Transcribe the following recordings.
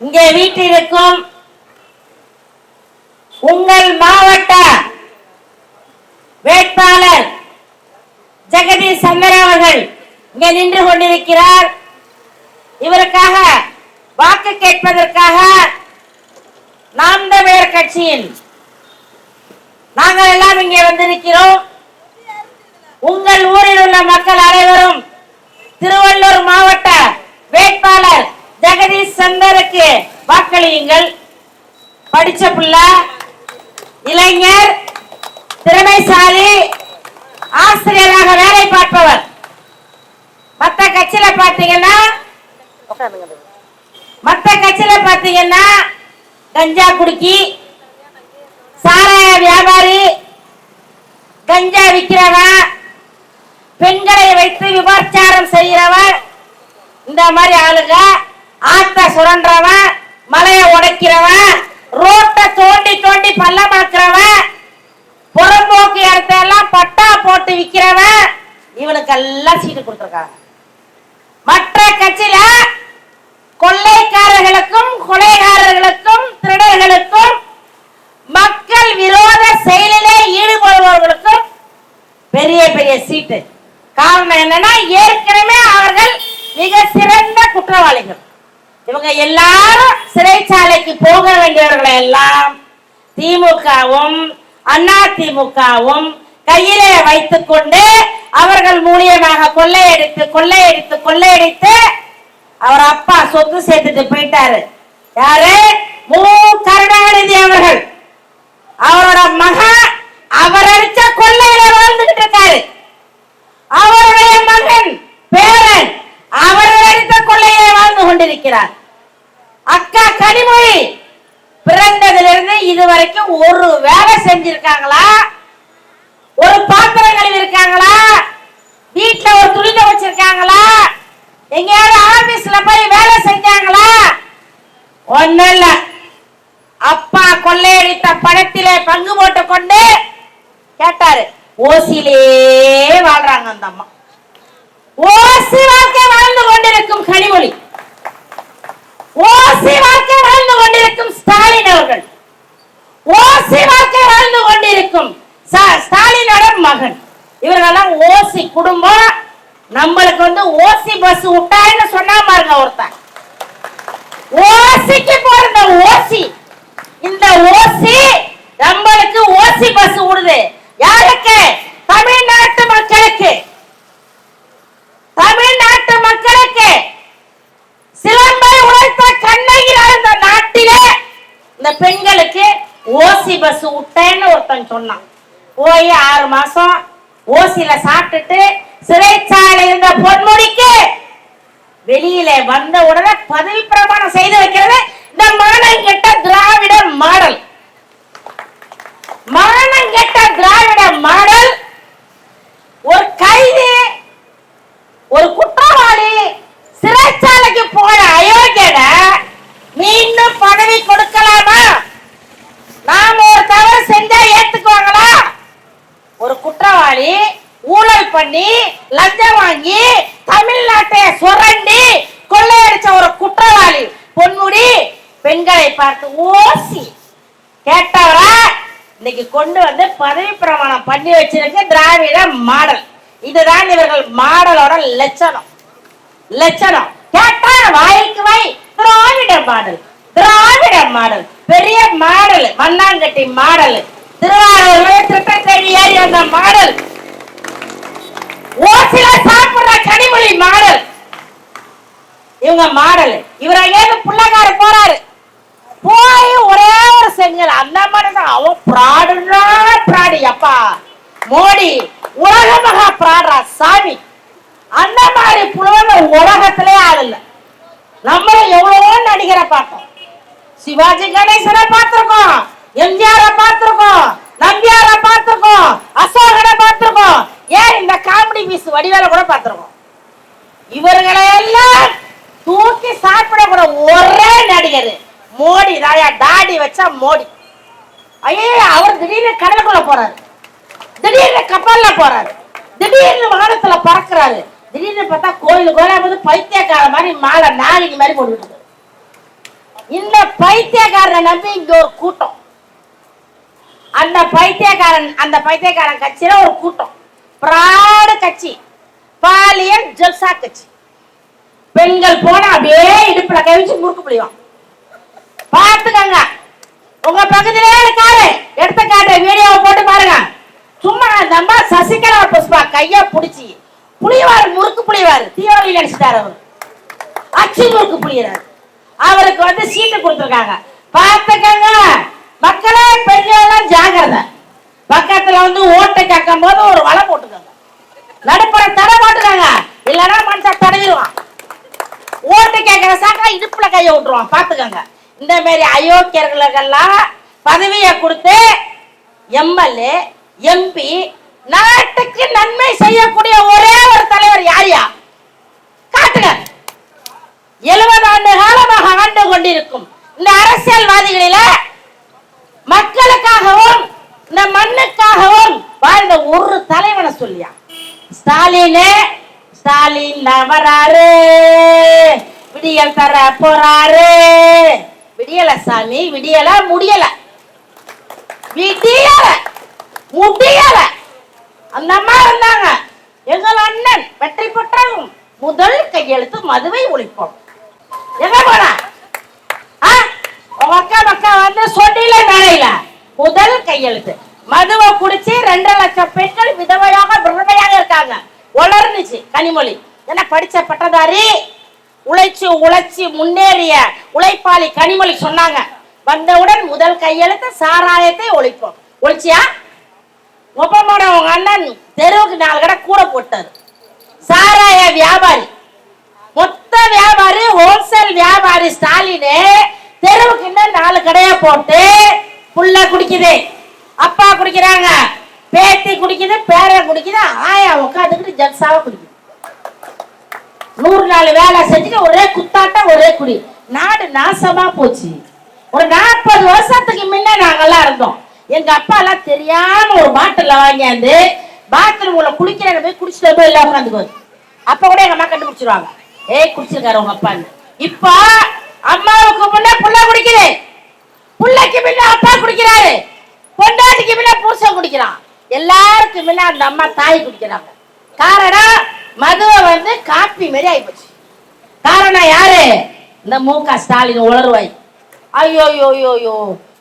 இங்கே வீட்டிற்கும் உங்கள் மாவட்ட வேட்பாளர் ஜெகதீஷ் சந்திர அவர்கள் இங்கே நின்று கொண்டிருக்கிறார். இவருக்காக வாக்கு கேட்பதற்காக நாம் தமிழர் கட்சியின் நாங்கள் எல்லாம் இங்கே வந்திருக்கிறோம். உங்கள் ஊரில் உள்ள மக்கள் அனைவரும் திருவள்ளூர் மாவட்ட வேட்பாளர் ஜெகதீஷ் சந்தருக்கு வாக்களியுங்கள். படிச்ச பிள்ளை இளைஞர் திறமைசாலி ஆசிரியராக வேலை பார்ப்பவர். மத்த கட்சியில பாத்தீங்கன்னா மத்த கட்சியில பாத்தீங்கன்னா கஞ்சா குடுக்கி சாராய வியாபாரி கஞ்சா விற்கிறவன் பெண்களை வைத்து விபச்சாரம் செய்கிறவன் இந்த மாதிரி ஆளுங்க ஆத்த சுரண்டவன் மலையை உடைக்கிறவன் ரோட்டை தோண்டி தோண்டி பள்ளமாக்குறவன் புறம்போக்கு இடத்த எல்லாம் பட்டா போட்டு விக்கிறவன் இவனுக்கு எல்லாம் சீட்டு கொடுத்துருக்காங்க. மற்ற கட்சியில கொள்ளைக்காரர்களுக்கும் கொலைகாரர்களுக்கும் திருடர்களுக்கும் மக்கள் விரோத செயலிலே ஈடுபடுபவர்களுக்கும் பெரிய பெரிய சீட்டு. காரணம் என்னன்னா ஏற்கனவே அவர்கள் மிக சிறந்த குற்றவாளிகள். இவங்க எல்லாரும் சிறைச்சாலைக்கு போக வேண்டியவர்களை எல்லாம் திமுகவும் அண்ணா திமுகவும் கையிலே வைத்துக்கொண்டு அவர்கள் மூலியமாக கொள்ளையடித்து கொள்ளையடித்து கொள்ளையடித்து அவர் அப்பா சொத்து சேர்த்துட்டு போயிட்டாரு. யாரு? மு. கருணாநிதி அவர்கள். அவரோட மகன் அவர் அடிச்ச கொள்ளையில வாழ்ந்துகிட்டு இருக்காரு. அவருடைய மகன் பேரன் அவர் அடித்த கொள்ளையில வாழ்ந்து கொண்டிருக்கிறார். அக்கா கனிமொழி பிறந்ததிலிருந்து இதுவரைக்கும் ஒரு வேலை செஞ்சிருக்காங்களா? ஒரு பாத்திரம் கழுவி இருக்காங்களா வீட்டுல ஒரு துணி வச்சிருக்காங்களா? எங்கேயாவது ஆபீஸ்ல போய் வேலை செஞ்சாங்களா? ஒண்ணும் இல்ல அப்பா கொள்ளையடித்த படத்திலே பங்கு போட்டு கொண்டு கேட்டாரு. ஓசிலே வாழ்றாங்க அந்த அம்மா. ஓசி வாழ்க்கை வாழ்ந்து கொண்டிருக்கும் கனிமொழி. ஓசி வாழ்க்கை வாழ்ந்து கொண்டிருக்கும் ஸ்டாலின் அவர்கள். ஓசி வாழ்க்கை வாழ்ந்து கொண்டிருக்கும் ஸ்டாலினோட மகன். இவர்களெல்லாம் ஓசி குடும்பம். நம்மளுக்கு வந்து ஓசி பஸ் விட்டான்னு சொன்னா பாருங்க ஒருத்தன் ஓசிக்கு போற ஓசி இந்த ஓசி நம்மளுக்கு ஓசி பஸ் விடுது யாருக்கு தமிழ்நாட்டு மக்களுக்கு தமிழ்நாட்டு மக்களுக்கு சிலம்பை உழைத்த கண்ணகிரார் இந்த நாட்டிலே இந்த பெண்களுக்கு ஓசி பஸ் விட்டேன்னு ஒருத்தன் சொன்னான். போய் ஆறு மாசம் ஓசில சாப்பிட்டுட்டு சிறைச்சாலை இருந்த பொன்முடிக்கு வெளியில வந்த உடனே பதவி பிரமாணம் செய்து வைக்கிறது இந்த மானம் கெட்ட திராவிட மாடல் மானம் கெட்ட திராவிட மாடல் ஒரு கைதி ஒரு குற்றவாளி சிறைச்சாலைக்கு போன அயோக்கியன மீண்டும் பதவி கொடுக்கலாமா நாம ஒரு தவறு செஞ்சா ஏத்துக்குவாங்களா ஒரு குற்றவாளி ஊழல் பண்ணி லஞ்சம் வாங்கி தமிழ்நாட்டை சுரண்டி கொள்ளையடிச்ச ஒரு குற்றவாளி பொன்முடி பெண்களை ஓசி. கேட்டவரா இன்னைக்கு கொண்டு வந்து பதவி பிரமாணம் பண்ணி வச்சிருக்க திராவிட மாடல். இதுதான் இவர்கள் மாடலோட லட்சணம். லட்சணம். கேட்டா வாய்க்கு வாய். திராவிட மாடல். திராவிட மாடல். பெரிய மாடல். மண்ணாங்கட்டி மாடல். திருவாரூர் திட்டத்தேடி ஏறி வந்த மாடல். ஓசில சாப்பிடுற கனிமொழி மாடல். இவங்க மாடல். இவரை ஏது புள்ளக்கார போறாரு? போய் ஒரே ஒரு செங்கல். அந்த மனுஷன் அவன் பிராடுனா பிராடு. அப்பா மோடி உலக மகா பிராடுறா சாமி. அந்த மாதிரி புலவங்க உலகத்திலே ஆள் இல்ல. நம்மளும் எவ்வளவோ நடிகரை பார்த்தோம். சிவாஜி கணேசனை பார்த்திருக்கோம் எம்ஜிஆர பார்த்திருக்கோம் நம்பியார பார்த்திருக்கோம் அசோகனை பார்த்திருக்கோம். ஏன் இந்த காமெடி பீஸ் வடிவேல கூட பார்த்திருக்கோம்? இவர்களை எல்லாம் தூக்கி சாப்பிடக்கூட ஒரே நடிகர். மோடி தாயா தாடி வச்சா மோடி. ஐயே அவர் திடீர்னு கடலுக்குள்ள போறாரு. திடீர்னு கப்பல்ல போறாரு. திடீர்னு வானத்துல பறக்குறாரு. திடீர்னு பார்த்தா கோயிலுக்கு வர போது பைத்தியக்கார மாதிரி மாலை நாளைக்கு மாதிரி போட்டுட்டு இந்த பைத்தியக்காரனை நம்பி இங்க ஒரு கூட்டம். அந்த பைத்தியக்காரன் அந்த பைத்தியக்காரன் கட்சியில ஒரு கூட்டம். பிராடு கட்சி. பாலியல் ஜல்சா கட்சி. பெண்கள் போனா அப்படியே இடுப்புல கவிச்சு முறுக்கு புளியும் பார்த்துக்கங்க. உங்க பகுதியிலே இருக்காரு எடுத்து காட்டு வீடியோவை போட்டு பாருங்க. சும்மா நம்ம சசிகலா புஷ்பா கைய பிடிச்சி. புளியவாரு முறுக்கு புளிவார் தீவிரம் நினைச்சிட்டாரு அவர். அச்சு முறுக்கு புளியறாரு. அவருக்கு வந்து சீட்டு கொடுத்துருக்காங்க. பார்த்துக்கங்க. மக்களே பெண்கள் ஜாகிரதை பக்கத்துல வந்து ஓட்டை கேட்கும் போது ஒரு வலை போட்டுக்கோங்க. நடுப்புற தடை போட்டுக்கோங்க. இல்லைன்னா மனுஷன் தடவிடுவான். ஓட்டு கேட்கிற சாக்கா இடுப்புல கையை விட்டுருவான். பாத்துக்கோங்க இந்த மாதிரி அயோக்கியர்களுக்கெல்லாம் பதவியை கொடுத்து எம்எல்ஏ எம்பி நாட்டுக்கு நன்மை செய்யக்கூடிய ஒரே ஒரு தலைவர் யாரியா காட்டுங்க. எழுபது ஆண்டு காலமாக ஆண்டு கொண்டிருக்கும் இந்த அரசியல்வாதிகளில மக்களுக்காகவும் இந்த மண்ணுக்காகவும் வாழ்ந்த ஒரு தலைவனை சொல்லியா? ஸ்டாலின் ஸ்டாலின் வராரு விடியல் தர போறாரு. விடியல சாமி. விடியல முடியல. விடியல முடியல. அந்த அம்மா இருந்தாங்க. எங்கள் அண்ணன் வெற்றி பெற்றவும் முதல் கையெழுத்து மதுவை ஒழிப்போம். எங்க போனா? உங்க அக்கா மக்கா வந்து சொட்டில வேலையில முதல் கையெழுத்து. மதுவை குடிச்சு ரெண்டரை லட்சம் பெண்கள் விதவையாக விதவையாக இருக்காங்க. வளர்ந்துச்சு கனிமொழி. என்ன படிச்ச பட்டதாரி? உழைச்சு உழைச்சி முன்னேறிய உழைப்பாளி கனிமொழி சொன்னாங்க. வந்தவுடன் முதல் கையெழுத்து சாராயத்தை ஒழிப்போம். ஒழிச்சியா? ஒப்பமோட உங்க அண்ணன் தெருவுக்கு நாலு கடை கூட போட்டாரு. சாராய வியாபாரி. மொத்த வியாபாரி ஹோல்சேல் வியாபாரி ஸ்டாலின் தெருவுக்கு இன்னும் நாலு கடையை போட்டு புள்ள குடிக்குது. அப்பா குடிக்கிறாங்க பேத்தி குடிக்குது பேரன் குடிக்குது ஆயா உட்காந்துக்கிட்டு ஜல்சாவை குடிக்குது. நூறு நாள் வேலை செஞ்சுட்டு ஒரே குத்தாட்டம் ஒரே குடி. நாடு நாசமா போச்சு. ஒரு நாற்பது வருஷத்துக்கு முன்ன நாங்கெல்லாம் இருந்தோம். எங்க அப்பா எல்லாம் தெரியாம ஒரு பாட்டில் வாங்கியாந்து பாத்ரூம்ல குளிக்கிறாங்க போய் குடிச்சிட்டு போய் எல்லாம் உட்காந்துக்குவாரு. அப்ப கூட எங்க அம்மா கண்டுபிடிச்சிருவாங்க. ஏய் குடிச்சிருக்காரு உங்க அப்பான்னு. இப்ப அம்மாவுக்கு முன்ன புள்ள குடிக்குது. புள்ளைக்கு முன்ன அப்பா குடிக்கிறாரு. பொண்டாட்டிக்கு முன்ன புருஷன் குடிக்கிறான். எல்லாருக்கும் முன்ன அந்த அம்மா தாய் குடிக்கிறாங்க. காரணம் மதுவை வந்து காப்பி மாதிரி ஆயிப்போச்சு. காரணம் யாரு? இந்த மு க ஸ்டாலின் உளறுவாய். ஐயோ ஐயோ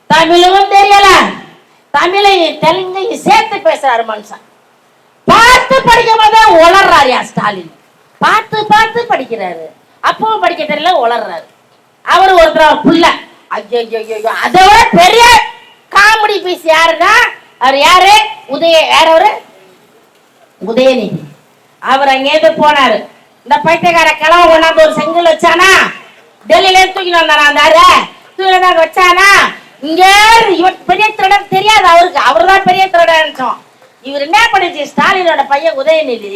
தமிழும் தெரியல. தமிழை தெலுங்கையும் சேர்த்து பேசுறாரு மனுஷன். பார்த்து படிக்கும் போது உளர்றாரு யா ஸ்டாலின். பார்த்து பார்த்து படிக்கிறாரு. அப்பவும் படிக்க தெரியல உளர்றாரு. அவர் ஒருத்தர் புள்ள. ஐயோ ஐயோ அதை விட பெரிய காமெடி பீஸ் யாருன்னா? அவர் யாரு? உதய யாரவரு உதயநிதி. அவர் அங்கேருந்து போனாரு. இந்த பைத்தியக்கார கிழவ கொண்டாந்து ஒரு செங்கல் வச்சானா? டெல்லியில இருந்து தூக்கிட்டு வந்தானா அந்த தூக்கிட்டு வச்சானா? இங்க இவர் பெரிய திருடன் தெரியாது அவருக்கு. அவர் தான் பெரிய திருடன் இவர் என்ன பண்ணிச்சு? ஸ்டாலினோட பையன் உதயநிதி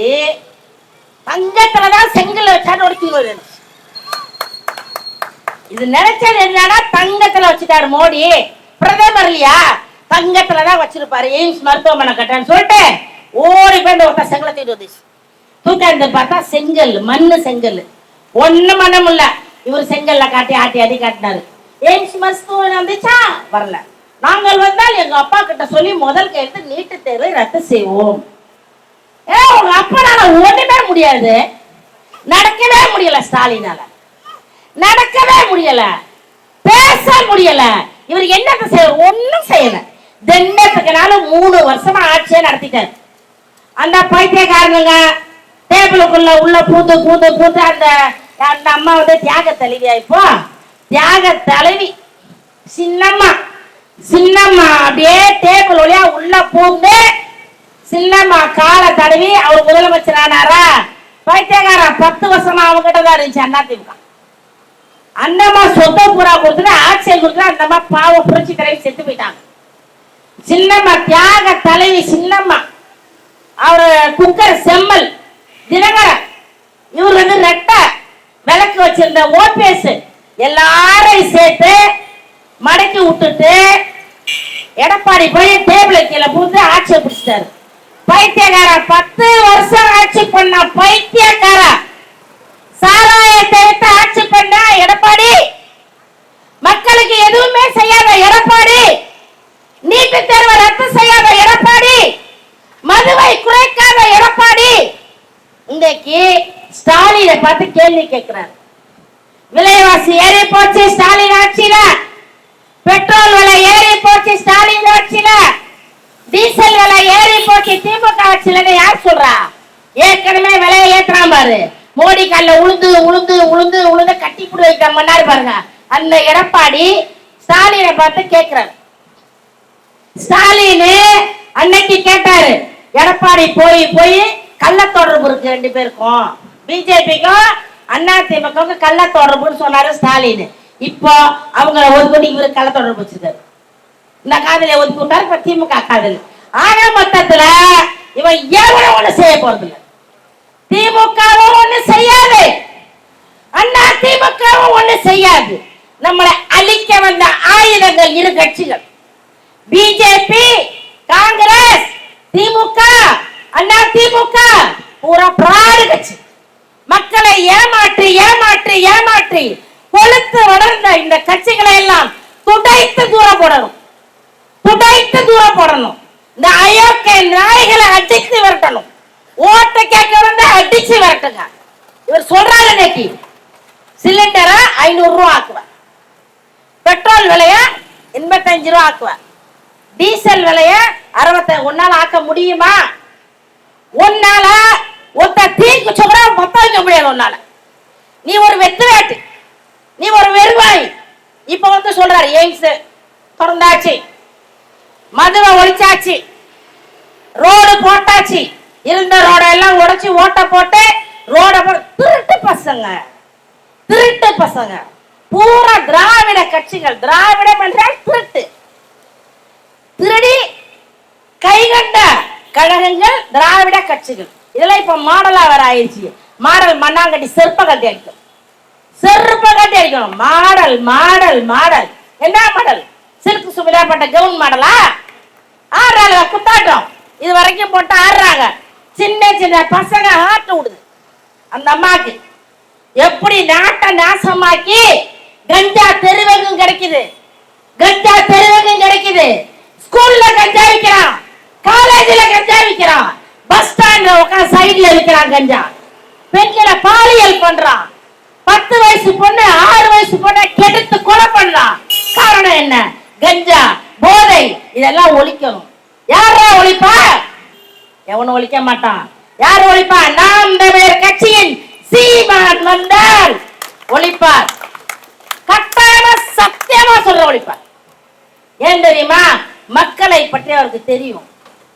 தங்கத்துலதான் செங்கல் வச்சான்னு ஒரு இது நினைச்சது என்னன்னா தங்கத்துல வச்சுட்டாரு மோடி. பிரதமர் இல்லையா? தங்கத்துல தான் வச்சிருப்பாரு. எய்ம்ஸ் மருத்துவமனை கட்டான்னு சொல்லிட்டு ஓடி போய் இந்த ஒருத்தன் செங்கலை தூக்கிட்டு வந்துச்சு. தூக்காந்து பார்த்தா செங்கல் மண்ணு செங்கல். ஒன்னும் மனம் இல்ல இவர் செங்கல்ல காட்டி ஆட்டி ஆட்டி காட்டினாரு. எய்ம்ஸ் மருத்துவமனை வந்துச்சா? வரல. நாங்கள் வந்தால் எங்க அப்பா கிட்ட சொல்லி முதல் கேட்டு நீட்டு தேர்வை ரத்து செய்வோம். ஏ உங்க அப்பனால ஒண்ணுமே முடியாது. நடக்கவே முடியல ஸ்டாலினால. நடக்கவே முடியல. பேச முடியல. இவர் என்னத்தை செய்ய ஒன்னும் செய்யல. தென்னத்துக்குனால மூணு வருஷமா ஆட்சியை நடத்திட்டார். அந்த பைத்தியக்காரனுங்க டேபிளுக்குள்ள உள்ள பூத்து பூந்து பூந்து அந்த அந்த அம்மா வந்து தியாக தலைவி இப்போ தியாக தலைவி. சின்னம்மா. சின்னம்மா அப்படியே டேபிள் வழியா உள்ள பூந்து சின்னம்மா காலை தடவி அவர் முதலமைச்சர் ஆனாரா? பைத்தியக்காரன் பத்து வருஷமா அவங்ககிட்ட தான் இருந்துச்சு அண்ணா திமுக. அண்ணம்மா சொத்த பூரா கொடுத்துட்டு ஆட்சியை கொடுத்துட்டு அந்தம்மா பாவம் புரட்சி தலைவி செத்து போயிட்டாங்க. சின்னம்மா தியாக தலைவி சின்னம்மா. அவர் குக்கர் செம்மல். தினகரன் இவர் வந்து ரெட்டை விளக்கு வச்சிருந்த ஓபிஎஸ் எல்லாரையும் சேர்த்து மடக்கி விட்டுட்டு எடப்பாடி போய் டேபிள் கீழே பூந்து ஆட்சியை பிடிச்சிட்டாரு. பைத்தியக்காரன் பத்து வருஷம் ஆட்சி பண்ண பைத்தியக்காரன். சாராயத்தை விட்டு ஆட்சி பண்ண எடப்பாடி? மக்களுக்கு எதுவுமே செய்யாத எடப்பாடி? நீட்டு தேர்வை ரத்து செய்யாத எடப்பாடி? மதுவை குறைக்காத எடப்பாடி? இன்றைக்கு ஸ்டாலினை பார்த்து கேள்வி கேட்கிறார். விலைவாசி ஏறி போச்சு ஸ்டாலின் ஆட்சியில. பெட்ரோல் விலை ஏறி போச்சு ஸ்டாலின் ஆட்சியில. டீசல் விலை ஏறி போச்சு திமுக ஆட்சியில. யார் சொல்றா? ஏற்கனவே விலையை ஏத்துறான் பாரு. மோடி கால உளுந்து உளுந்து உளுந்து உளுந்து கட்டி புடி வைக்கிற மன்னாரு பாருங்க. அந்த எடப்பாடி ஸ்டாலினை பார்த்து கேட்கிறார். ஸ்டாலின் அன்னைக்கு கேட்டாரு. எடப்பாடி போய் போய் கள்ள தொடர்பு இருக்கு ரெண்டு பேருக்கும். பிஜேபிக்கும் அண்ணா திமுக கள்ள தொடர்புன்னு சொன்னாரு ஸ்டாலின். இப்போ அவங்கள ஒதுக்கி இவரு கள்ள தொடர்பு வச்சிருக்காரு. இந்த காதல ஒதுக்கி விட்டாரு இப்ப திமுக காதல். ஆனா மொத்தத்துல இவன் எவ்வளவு ஒண்ணு செய்ய போறது இல்ல திமுகவும் ஒண்ணு செய்யாது. அண்ணா திமுகவும் ஒண்ணு செய்யாது. நம்மளை அழிக்க வந்த ஆயுதங்கள் இரு கட்சிகள். பிஜேபி காங்கிரஸ் திமுக அண்ணா திமுக பூரா பிராடு கட்சி. மக்களை ஏமாற்றி ஏமாற்றி ஏமாற்றி கொழுத்து வளர்ந்த இந்த கட்சிகளை எல்லாம் துடைத்து தூரம் போடணும் துடைத்து தூரம் போடணும் இந்த அயோக்கிய நாய்களை அடித்து விரட்டணும். ஓட்ட கேட்க வந்து அடிச்சு விரட்டுங்க. இவர் சொல்றாரு இன்னைக்கு சிலிண்டரை ஐநூறு ரூபா ஆக்குவேன் பெட்ரோல் விலைய எண்பத்தஞ்சு ரூபா ஆக்குவேன் டீசல் விலைய அறுபத்த ஒன்னால ஆக்க முடியுமா? உன்னால ஒத்த தீக்கு சொல்ற மொத்த வைக்க முடியாது உன்னால. நீ ஒரு வெத்துவேட்டு. நீ ஒரு வெறுவாய். இப்ப வந்து சொல்றாரு எய்ம்ஸ். திறந்தாச்சு. மதுவை ஒழிச்சாச்சு. ரோடு போட்டாச்சு. இருந்த ரோட எல்லாம் உடைச்சு ஓட்ட போட்டு ரோட போ திருட்டு பசங்க. திருட்டு பசங்க. பூரா திராவிட கட்சிகள். திராவிடம் என்றால் திருட்டு. திருடி கைகண்ட கழகங்கள் திராவிட கட்சிகள். இதெல்லாம் இப்ப மாடலா வர ஆயிடுச்சு. மாடல் மண்ணாங்கட்டி செருப்ப கட்டி அடிக்கும். செருப்ப கட்டி அடிக்கணும் மாடல் மாடல் மாடல். என்ன மாடல்? சில்க் சுமிதா பட்ட கவுன் மாடலா? ஆடுறாங்க குத்தாட்டம். இது வரைக்கும் போட்டு ஆடுறாங்க. சின்ன சின்ன பசங்க ஆட்டு விடுது. அந்த அம்மாக்கு. எப்படி நாட்டை நாசமாக்கி கஞ்சா தெருவெங்கும் கிடைக்குது? கஞ்சா தெருவெங்கும் கிடைக்குது? ஸ்கூல்ல கஞ்சா விக்கிறான் காலேஜில் கஞ்சா விற்கிறான் பஸ் ஸ்டாண்ட்ல உட்காந்து சைடுல இருக்கிறான் கஞ்சா. பெண்களை பாலியல் பண்றான். பத்து வயசு பொண்ணு ஆறு வயசு பொண்ணை கெடுத்து கொலை பண்றான். காரணம் என்ன? கஞ்சா போதை இதெல்லாம் ஒழிக்கணும். யாரா ஒழிப்பா? எவனும் ஒழிக்க மாட்டான். யார் ஒழிப்பா? நாம் தமிழர் கட்சியின் சீமான் வந்தால் ஒழிப்பார். கட்டாயமா சத்தியமா சொல்ற ஒழிப்பார். ஏன் தெரியுமா? மக்களை பற்றி அவருக்கு தெரியும்.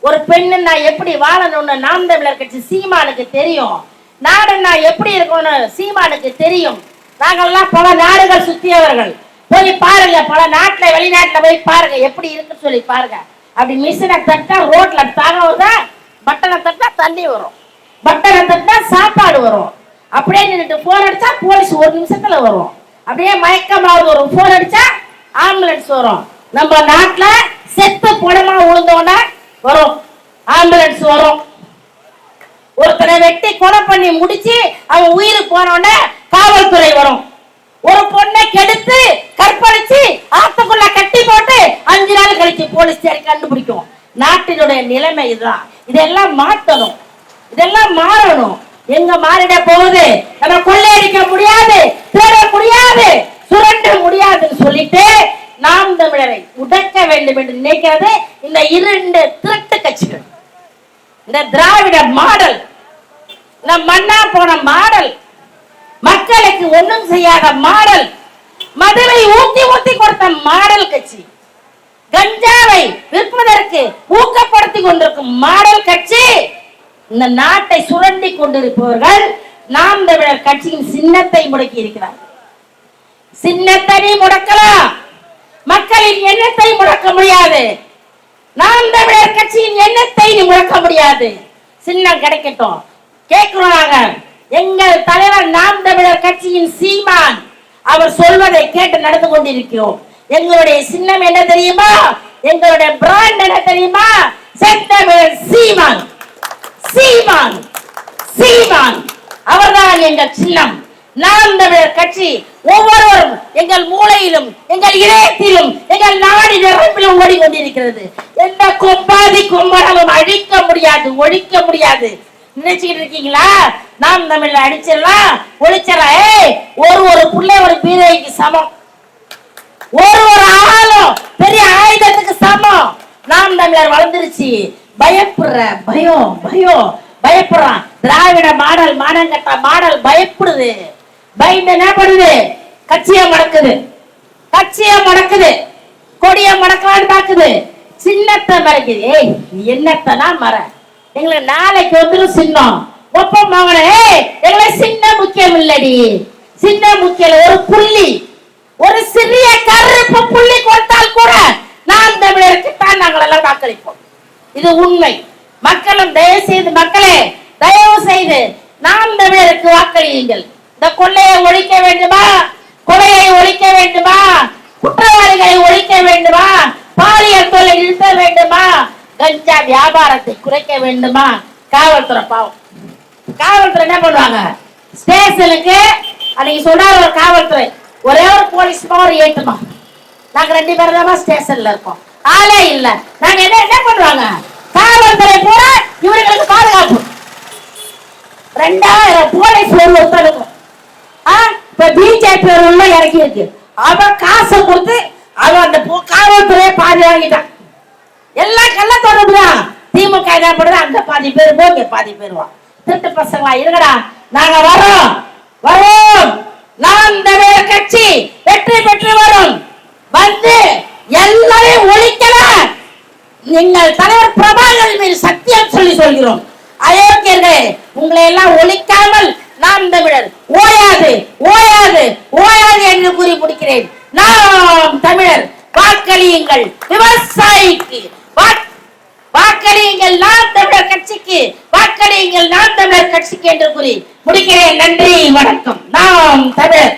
ஒரு பெண்ணுன்னா எப்படி வாழணும்னு நாம் தமிழர் கட்சி சீமானுக்கு தெரியும். நாடுன்னா எப்படி இருக்கணும்னு சீமானுக்கு தெரியும். நாங்கள்லாம் பல நாடுகள் சுத்தியவர்கள் போய் பாருங்க பல நாட்டில் வெளிநாட்டில் போய் பாருங்க எப்படி இருக்குன்னு சொல்லி பாருங்க. அப்படி மிஷினை தட்டா ரோட்ல தாகம் வருதா பட்டனை தட்டா தண்ணி வரும். பட்டனை தட்டா சாப்பாடு வரும். அப்படியே நின்றுட்டு போன் அடிச்சா போலீஸ் ஒரு நிமிஷத்துல வரும். அப்படியே மயக்கமாவது வரும். போன் அடிச்சா ஆம்புலன்ஸ் வரும். நம்ம நாட்டில் செத்து புடமா உழுந்தோன்னா வரும். ஆம்புலன்ஸ் வரும். ஒருத்தரை வெட்டி கொலை பண்ணி முடிச்சு அவன் உயிர் போனோடனே காவல்துறை வரும். ஒரு பொண்ணை கெடுத்து கற்பழிச்சு ஆத்துக்குள்ள கட்டி போட்டு அஞ்சு நாள் கழிச்சு போலீஸ் தேடி கண்டுபிடிக்கும். நாட்டினுடைய நிலைமை இதுதான். இதெல்லாம் மாத்தணும் இதெல்லாம் மாறணும். எங்க மாறிட போகுது? நம்ம கொள்ளையடிக்க முடியாது தேட முடியாது சுரண்ட முடியாதுன்னு சொல்லிட்டு நாம் தமிழரை உடன் வேண்டும் என்று நினைக்கிறது இந்த இரண்டு திருட்டு கட்சிகள். இந்த திராவிட மாடல் இந்த மன்னா போன மாடல் மக்களுக்கு ஒன்றும் செய்யாத மாடல் மதுவை ஊத்தி ஊத்தி கொடுத்த மாடல் கட்சி கஞ்சாவை விற்பதற்கு ஊக்கப்படுத்தி கொண்டிருக்கும் மாடல் கட்சி இந்த நாட்டை சுரண்டி கொண்டிருப்பவர்கள் நாம் தமிழர் கட்சியின் சின்னத்தை முடக்கி இருக்கிறார் சின்னத்தை முடக்கலாம். மக்களின் எண்ணத்தை முடக்க முடியாது. நாம் தமிழர் கட்சியின் எண்ணத்தை முடக்க முடியாது. சின்னம் கிடைக்கட்டும். கேட்கிறோம் நாங்க. எங்கள் தலைவர் நாம் தமிழர் கட்சியின் சீமான். அவர் சொல்வதை கேட்டு நடந்து கொண்டிருக்கிறோம். எங்களுடைய சின்னம் என்ன தெரியுமா? எங்களுடைய பிராண்ட் என்ன தெரியுமா? செத்தமிழர் சீமான். சீமான். சீமான். அவர்தான் எங்கள் சின்னம். நாம் தமிழர் கட்சி ஒவ்வொருவரும் எங்கள் மூளையிலும் எங்கள் இதயத்திலும் ஓடிக்கொண்டிருக்கிறது. எந்த கொம்பாதி கொம்பனாலும் அழிக்க முடியாது ஒழிக்க முடியாது. நினைச்சுக்கிட்டு இருக்கீங்களா? நாம் தமிழ்ல அடிச்சிடலாம் ஒழிச்சிடலாம் ஏய் ஒரு ஒரு புள்ளை ஒரு பீதைக்கு சமம். ஒரு ஒரு ஆளும் பெரிய ஆயுதத்துக்கு சமம். நாம் தமிழர் வளர்ந்துருச்சு. பயப்படுற பயம் பயம் பயப்படுறான். திராவிட மாடல் மானங்கட்ட மாடல் பயப்படுது. பயந்து என்ன பண்ணுது? கட்சியை மடக்குது. கட்சியை மடக்குது. கொடியை மடக்கலான்னு பாக்குது சின்னத்தை மறைக்குது. ஏய் நீ என்னத்தனா மற? எங்களை நாளைக்கு வந்துடும் சின்னம். ஒப்பம் மகனே எங்களை சின்ன முக்கியம் இல்லடி. சின்ன முக்கியம் ஒரு புள்ளி. ஒரு சிறிய கருப்பு புள்ளி கொடுத்தால் கூட நாம் தமிழருக்கு தான் நாங்கள் எல்லாம் வாக்களிப்போம். இது உண்மை. மக்களும் தயவு செய்து மக்களே தயவு செய்து நாம் தமிழருக்கு வாக்களியுங்கள். இந்த கொள்ளையை ஒழிக்க வேண்டுமா? கொலையை ஒழிக்க வேண்டுமா? குற்றவாளிகளை ஒழிக்க வேண்டுமா? பாலியல் தொழில் நிறுத்த வேண்டுமா? கஞ்சா வியாபாரத்தை குறைக்க வேண்டுமா? காவல்துறை பாவம். காவல்துறை என்ன பண்ணுவாங்க? ஸ்டேஷனுக்கு அன்னைக்கு சொன்னார் ஒரு காவல்துறை ஒரே ஒரு போலீஸ் ஒரு ஏட்டுமா நாங்க ரெண்டு பேரும் தான் ஸ்டேஷன்ல இருக்கோம். ஆளே இல்ல. நாங்க என்ன என்ன பண்ணுவாங்க? காவல்துறை பூரா இவர்களுக்கு பாதுகாப்பு. ரெண்டாயிரம் போலீஸ் ஒரு ஒருத்தருக்கும். இப்ப பிஜேபி உள்ள இறக்கி இருக்கு. அவன் காசை கொடுத்து அவன் அந்த காவல்துறையை பாதி வாங்கிட்டான். எல்லாம் கள்ள தொடர்புதான் திமுக என்ன பண்ணுது? அங்க பாதி பேர் போ பாதி பேர் வா. திருட்டு பசங்களா இருங்கடா. நாங்க வரோம் வரோம் நாம் தமிழர் கட்சி வெற்றி பெற்று வரும். வந்து எல்லாரையும் ஒழிக்கலாம் நீங்கள் தலைவர் பிரபாகர் மீது சத்தியம் சொல்லி சொல்கிறோம். அயோக்கியர்களே உங்களை எல்லாம் ஒழிக்காமல் நாம் தமிழர் ஓயாது ஓயாது ஓயாது என்று கூறி முடிக்கிறேன். நாம் தமிழர் வாக்களியுங்கள். விவசாயிக்கு வாக்களியுங்கள் நாம் தமிழர் கட்சிக்கு வாக்களியுங்கள் நாம் தமிழர் கட்சிக்கு என்று கூறி முடிக்கிறேன். நன்றி வணக்கம். நாம் தமிழர்.